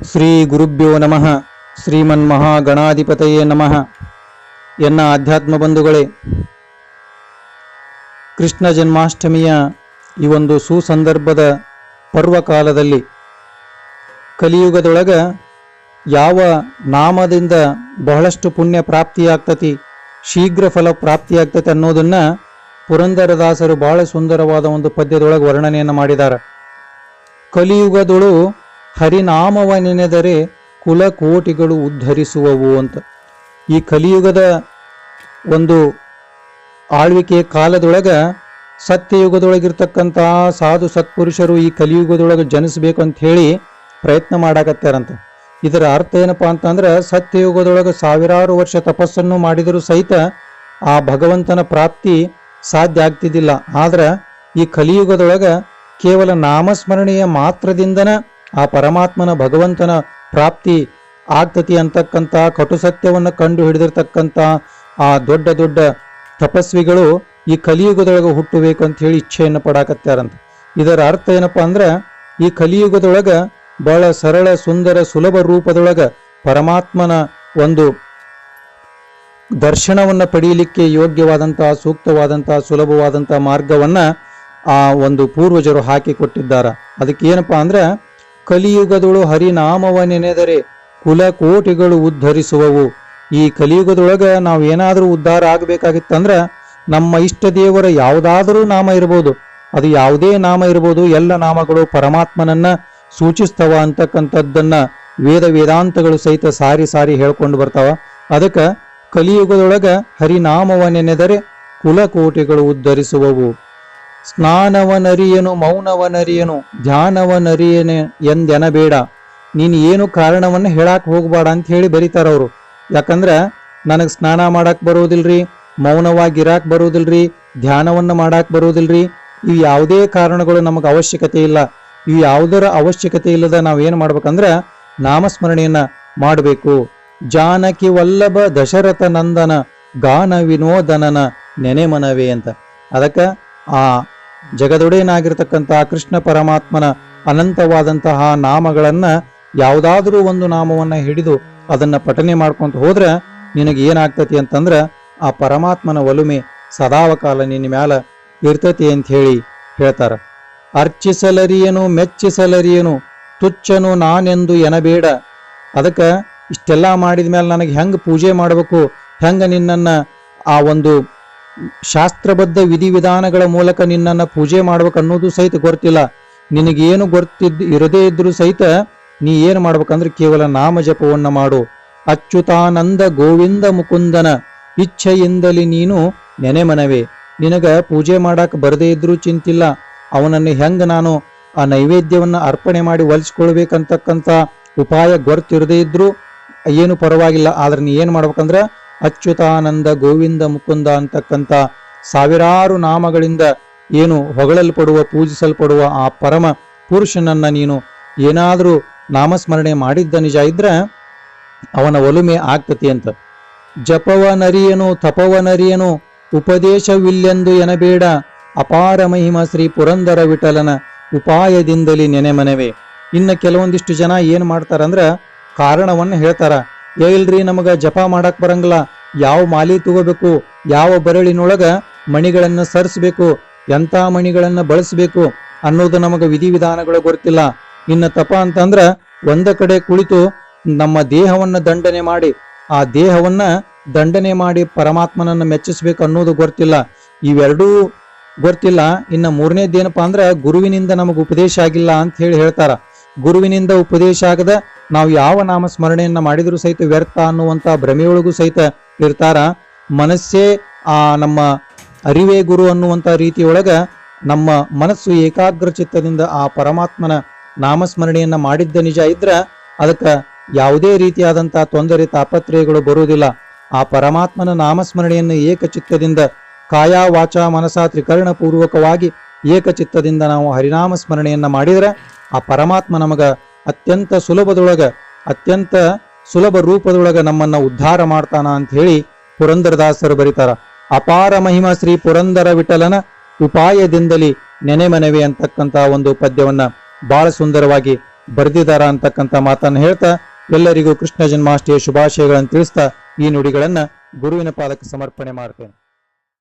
ಶ್ರೀ ಗುರುಭ್ಯೋ ನಮಃ. ಶ್ರೀಮನ್ ಶ್ರೀಮನ್ಮಹಾಗಣಾಧಿಪತಯೇ ನಮಃ. ಎನ್ನ ಆಧ್ಯಾತ್ಮ ಬಂಧುಗಳೇ ಕೃಷ್ಣ ಜನ್ಮಾಷ್ಟಮಿಯ ಈ ಒಂದು ಸುಸಂದರ್ಭದ ಪರ್ವಕಾಲದಲ್ಲಿ ಕಲಿಯುಗದೊಳಗ ಯಾವ ನಾಮದಿಂದ ಬಹಳಷ್ಟು ಪುಣ್ಯ ಪ್ರಾಪ್ತಿಯಾಗ್ತತಿ, ಶೀಘ್ರ ಫಲ ಪ್ರಾಪ್ತಿಯಾಗ್ತತಿ ಅನ್ನೋದನ್ನ ಪುರಂದರದಾಸರು ಬಹಳ ಸುಂದರವಾದ ಒಂದು ಪದ್ಯದೊಳಗೆ ವರ್ಣನೆಯನ್ನು ಮಾಡಿದ್ದಾರೆ ಕಲಿಯುಗದೊಳು ಹರಿನಾಮವ ನೆನೆದರೆ ಕುಲಕೋಟಿಗಳು ಉದ್ಧರಿಸುವವು ಅಂತ. ಈ ಕಲಿಯುಗದ ಒಂದು ಆಳ್ವಿಕೆಯ ಕಾಲದೊಳಗೆ ಸತ್ಯಯುಗದೊಳಗಿರ್ತಕ್ಕಂತಹ ಸಾಧು ಸತ್ಪುರುಷರು ಈ ಕಲಿಯುಗದೊಳಗೆ ಜನಿಸಬೇಕು ಅಂತ ಹೇಳಿ ಪ್ರಯತ್ನ ಮಾಡಾಕತ್ತಾರಂತ. ಇದರ ಅರ್ಥ ಏನಪ್ಪಾ ಅಂತಂದ್ರೆ ಸತ್ಯಯುಗದೊಳಗೆ ಸಾವಿರಾರು ವರ್ಷ ತಪಸ್ಸನ್ನು ಮಾಡಿದರೂ ಸಹಿತ ಆ ಭಗವಂತನ ಪ್ರಾಪ್ತಿ ಸಾಧ್ಯ ಆಗ್ತಿದ್ದಿಲ್ಲ. ಆದ್ರೆ ಈ ಕಲಿಯುಗದೊಳಗೆ ಕೇವಲ ನಾಮಸ್ಮರಣೆಯ ಮಾತ್ರದಿಂದನ ಆ ಪರಮಾತ್ಮನ ಭಗವಂತನ ಪ್ರಾಪ್ತಿ ಆಗ್ತತಿ ಅಂತಕ್ಕಂಥ ಕಟು ಸತ್ಯವನ್ನು ಕಂಡು ಹಿಡಿದಿರ್ತಕ್ಕಂಥ ಆ ದೊಡ್ಡ ದೊಡ್ಡ ತಪಸ್ವಿಗಳು ಈ ಕಲಿಯುಗದೊಳಗೆ ಹುಟ್ಟಬೇಕು ಅಂತ ಹೇಳಿ ಇಚ್ಛೆಯನ್ನು ಪಡಾಕತ್ತಾರಂತ. ಇದರ ಅರ್ಥ ಏನಪ್ಪಾ ಅಂದ್ರೆ ಈ ಕಲಿಯುಗದೊಳಗ ಬಹಳ ಸರಳ, ಸುಂದರ, ಸುಲಭ ರೂಪದೊಳಗ ಪರಮಾತ್ಮನ ಒಂದು ದರ್ಶನವನ್ನ ಪಡೆಯಲಿಕ್ಕೆ ಯೋಗ್ಯವಾದಂತಹ ಸೂಕ್ತವಾದಂತಹ ಸುಲಭವಾದಂತಹ ಮಾರ್ಗವನ್ನ ಆ ಒಂದು ಪೂರ್ವಜರು ಹಾಕಿಕೊಟ್ಟಿದ್ದಾರೆ ಅದಕ್ಕೆ ಏನಪ್ಪಾ ಅಂದ್ರೆ ಕಲಿಯುಗದೊಳು ಹರಿನಾಮವ ನೆನೆದರೆ ಕುಲಕೋಟಿಗಳು ಉದ್ಧರಿಸುವವು. ಈ ಕಲಿಯುಗದೊಳಗ ನಾವು ಏನಾದರೂ ಉದ್ಧಾರ ಆಗಬೇಕಾಗಿತ್ತಂದ್ರ ನಮ್ಮ ಇಷ್ಟ ದೇವರ ಯಾವುದಾದರೂ ನಾಮ ಇರ್ಬೋದು. ಅದು ಯಾವುದೇ ನಾಮ ಇರ್ಬೋದು. ಎಲ್ಲ ನಾಮಗಳು ಪರಮಾತ್ಮನನ್ನ ಸೂಚಿಸ್ತವ ಅಂತಕ್ಕಂಥದ್ದನ್ನ ವೇದ ವೇದಾಂತಗಳು ಸಹಿತ ಸಾರಿ ಸಾರಿ ಹೇಳ್ಕೊಂಡು ಬರ್ತಾವ. ಅದಕ್ಕೆ ಕಲಿಯುಗದೊಳಗ ಹರಿನಾಮವ ನೆನೆದರೆ ಕುಲಕೋಟಿಗಳು ಉದ್ಧರಿಸುವವು. ಸ್ನಾನವನರಿಯನು, ಮೌನವನರಿಯನು, ಧ್ಯಾನವನರಿಯನೆ ಎಂದೆನಬೇಡ. ನೀನು ಏನು ಕಾರಣವನ್ನು ಹೇಳಕ್ ಹೋಗ್ಬೇಡ ಅಂತ ಹೇಳಿ ಬರೀತಾರ ಅವರು. ಯಾಕಂದ್ರೆ ನನಗೆ ಸ್ನಾನ ಮಾಡಕ್ ಬರೋದಿಲ್ರಿ, ಮೌನವಾಗಿ ಇರಾಕ್ ಬರೋದಿಲ್ರಿ, ಧ್ಯಾನವನ್ನ ಮಾಡಕ್ ಬರೋದಿಲ್ರಿ. ಇವು ಯಾವುದೇ ಕಾರಣಗಳು ನಮಗೆ ಅವಶ್ಯಕತೆ ಇಲ್ಲ. ಇವು ಯಾವುದರ ಅವಶ್ಯಕತೆ ಇಲ್ಲದ ನಾವೇನು ಮಾಡ್ಬೇಕಂದ್ರೆ ನಾಮಸ್ಮರಣೆಯನ್ನ ಮಾಡಬೇಕು. ಜಾನಕಿ ವಲ್ಲಭ ದಶರಥ ನಂದನ ಗಾನ ವಿನೋದನನ ನೆನೆಮನವೇ ಅಂತ. ಅದಕ್ಕೆ ಆ ಜಗದೊಡೆಯನಾಗಿರ್ತಕ್ಕಂತಹ ಕೃಷ್ಣ ಪರಮಾತ್ಮನ ಅನಂತವಾದಂತಹ ನಾಮಗಳನ್ನ ಯಾವುದಾದ್ರೂ ಒಂದು ನಾಮವನ್ನ ಹಿಡಿದು ಅದನ್ನ ಪಠನೆ ಮಾಡ್ಕೊಂತ ಹೋದ್ರೆ ನಿನಗೆ ಏನಾಗ್ತತಿ ಅಂತಂದ್ರ ಆ ಪರಮಾತ್ಮನ ಒಲುಮೆ ಸದಾವಕಾಲ ನಿನ್ನ ಮ್ಯಾಲ ಇರ್ತತಿ ಅಂತ ಹೇಳಿ ಹೇಳ್ತಾರ. ಅರ್ಚಿಸಲರಿಯನು, ಮೆಚ್ಚಿಸಲರಿಯನು, ತುಚ್ಚನು ನಾನೆಂದು ಎನಬೇಡ. ಅದಕ್ಕೆ ಇಷ್ಟೆಲ್ಲ ಮಾಡಿದ ಮೇಲೆ ನನಗೆ ಹೆಂಗೆ ಪೂಜೆ ಮಾಡಬೇಕು, ಹೆಂಗೆ ನಿನ್ನನ್ನು ಆ ಒಂದು ಶಾಸ್ತ್ರಬದ್ಧ ವಿಧಿವಿಧಾನಗಳ ಮೂಲಕ ನಿನ್ನನ್ನು ಪೂಜೆ ಮಾಡ್ಬೇಕನ್ನೋದು ಸಹಿತ ಗೊತ್ತಿಲ್ಲ. ನಿನಗೇನು ಗೊತ್ತಿದ್ದು ಇರದೇ ಇದ್ರೂ ಸಹಿತ ನೀ ಏನು ಮಾಡ್ಬೇಕಂದ್ರೆ ಕೇವಲ ನಾಮ ಜಪವನ್ನು ಮಾಡು. ಅಚ್ಯುತಾನಂದ ಗೋವಿಂದ ಮುಕುಂದನ ಇಚ್ಛೆಯಿಂದಲಿ ನೀನು ನೆನೆ ಮನವೇ. ನಿನಗ ಪೂಜೆ ಮಾಡಕ್ಕೆ ಬರದೇ ಇದ್ದರೂ ಚಿಂತಿಲ್ಲ. ಅವನನ್ನು ಹೆಂಗ ನಾನು ಆ ನೈವೇದ್ಯವನ್ನ ಅರ್ಪಣೆ ಮಾಡಿ ಒಲಿಸ್ಕೊಳ್ಬೇಕಂತಕ್ಕಂಥ ಉಪಾಯ ಗೊತ್ತಿರದೇ ಇದ್ದರೂ ಏನು ಪರವಾಗಿಲ್ಲ. ಆದ್ರೆ ನೀ ಏನು ಮಾಡ್ಬೇಕಂದ್ರ ಅಚ್ಯುತಾನಂದ ಗೋವಿಂದ ಮುಕುಂದ ಅಂತಕ್ಕಂಥ ಸಾವಿರಾರು ನಾಮಗಳಿಂದ ಏನು ಹೊಗಳಲ್ಪಡುವ, ಪೂಜಿಸಲ್ಪಡುವ ಆ ಪರಮ ಪುರುಷನನ್ನ ನೀನು ಏನಾದರೂ ನಾಮಸ್ಮರಣೆ ಮಾಡಿದ್ದ ನಿಜ ಇದ್ರ ಅವನ ಒಲುಮೆ ಆಗ್ತತಿ ಅಂತ. ಜಪವ ನರಿಯನು, ತಪವ ನರಿಯನು, ಉಪದೇಶವಿಲ್ಲೆಂದು ಎನಬೇಡ, ಅಪಾರ ಮಹಿಮ ಶ್ರೀ ಪುರಂದರ ವಿಠಲನ ಉಪಾಯದಿಂದಲೇ ನೆನೆಮನವೇ ಇನ್ನು ಕೆಲವೊಂದಿಷ್ಟು ಜನ ಏನು ಮಾಡ್ತಾರಂದ್ರೆ ಕಾರಣವನ್ನು ಹೇಳ್ತಾರ. ಏ ಇಲ್ರಿ, ನಮಗ ಜಪ ಮಾಡಕ್ ಬರಂಗಿಲ್ಲ. ಯಾವ ಮಾಲಿ ತಗೋಬೇಕು, ಯಾವ ಬರಳಿನೊಳಗ ಮಣಿಗಳನ್ನ ಸರಿಸ್ಬೇಕು, ಎಂತ ಮಣಿಗಳನ್ನ ಬಳಸಬೇಕು ಅನ್ನೋದು ನಮಗ ವಿಧಿವಿಧಾನಗಳು ಗೊತ್ತಿಲ್ಲ. ಇನ್ನ ತಪ ಅಂತಂದ್ರ ಒಂದ ಕಡೆ ಕುಳಿತು ನಮ್ಮ ದೇಹವನ್ನ ದಂಡನೆ ಮಾಡಿ, ಆ ದೇಹವನ್ನ ದಂಡನೆ ಮಾಡಿ ಪರಮಾತ್ಮನನ್ನ ಮೆಚ್ಚಿಸ್ಬೇಕು ಅನ್ನೋದು ಗೊತ್ತಿಲ್ಲ. ಇವೆರಡೂ ಗೊತ್ತಿಲ್ಲ. ಇನ್ನ ಮೂರನೇದೇನಪ್ಪ ಅಂದ್ರ ಗುರುವಿನಿಂದ ನಮಗ ಉಪದೇಶ ಆಗಿಲ್ಲ ಅಂತ ಹೇಳಿ ಹೇಳ್ತಾರ. ಗುರುವಿನಿಂದ ಉಪದೇಶ ಆಗದ ನಾವು ಯಾವ ನಾಮ ಮಾಡಿದರೂ ಸಹಿತ ವ್ಯರ್ಥ ಅನ್ನುವಂತ ಭ್ರಮೆಯೊಳಗೂ ಸಹಿತ ಇರ್ತಾರ. ಮನಸ್ಸೇ ಆ ನಮ್ಮ ಅರಿವೇ ಗುರು ಅನ್ನುವಂತ ರೀತಿಯೊಳಗ ನಮ್ಮ ಮನಸ್ಸು ಏಕಾಗ್ರ ಚಿತ್ತದಿಂದ ಆ ಪರಮಾತ್ಮನ ನಾಮಸ್ಮರಣೆಯನ್ನ ಮಾಡಿದ್ದ ನಿಜ ಇದ್ರ ಅದಕ್ಕೆ ಯಾವುದೇ ರೀತಿಯಾದಂತಹ ತೊಂದರೆ ತಾಪತ್ರಯಗಳು ಬರುವುದಿಲ್ಲ. ಆ ಪರಮಾತ್ಮನ ನಾಮಸ್ಮರಣೆಯನ್ನು ಏಕಚಿತ್ತದಿಂದ ಕಾಯ ವಾಚ ಮನಸ ತ್ರಿಕರಣ ಪೂರ್ವಕವಾಗಿ ಏಕಚಿತ್ತದಿಂದ ನಾವು ಹರಿನಾಮ ಸ್ಮರಣೆಯನ್ನ ಮಾಡಿದ್ರೆ ಆ ಪರಮಾತ್ಮ ನಮಗ ಅತ್ಯಂತ ಸುಲಭದೊಳಗ, ಅತ್ಯಂತ ಸುಲಭ ರೂಪದೊಳಗ ನಮ್ಮನ್ನ ಉದ್ಧಾರ ಮಾಡ್ತಾನ ಅಂತ ಹೇಳಿ ಪುರಂದರದಾಸರು ಬರೀತಾರ. ಅಪಾರ ಮಹಿಮ ಶ್ರೀ ಪುರಂದರ ವಿಠಲನ ಉಪಾಯದಿಂದಲೇ ನೆನೆಮನವೇ ಅಂತಕ್ಕಂತ ಒಂದು ಪದ್ಯವನ್ನ ಬಹಳ ಸುಂದರವಾಗಿ ಬರೆದಿದ್ದಾರ ಅಂತಕ್ಕಂಥ ಮಾತನ್ನು ಹೇಳ್ತಾ ಎಲ್ಲರಿಗೂ ಕೃಷ್ಣ ಜನ್ಮಾಷ್ಟಮಿಯ ಶುಭಾಶಯಗಳನ್ನು ತಿಳಿಸ್ತಾ ಈ ನುಡಿಗಳನ್ನ ಗುರುವಿನ ಪಾದಕ್ಕೆ ಸಮರ್ಪಣೆ ಮಾಡ್ತೇನೆ.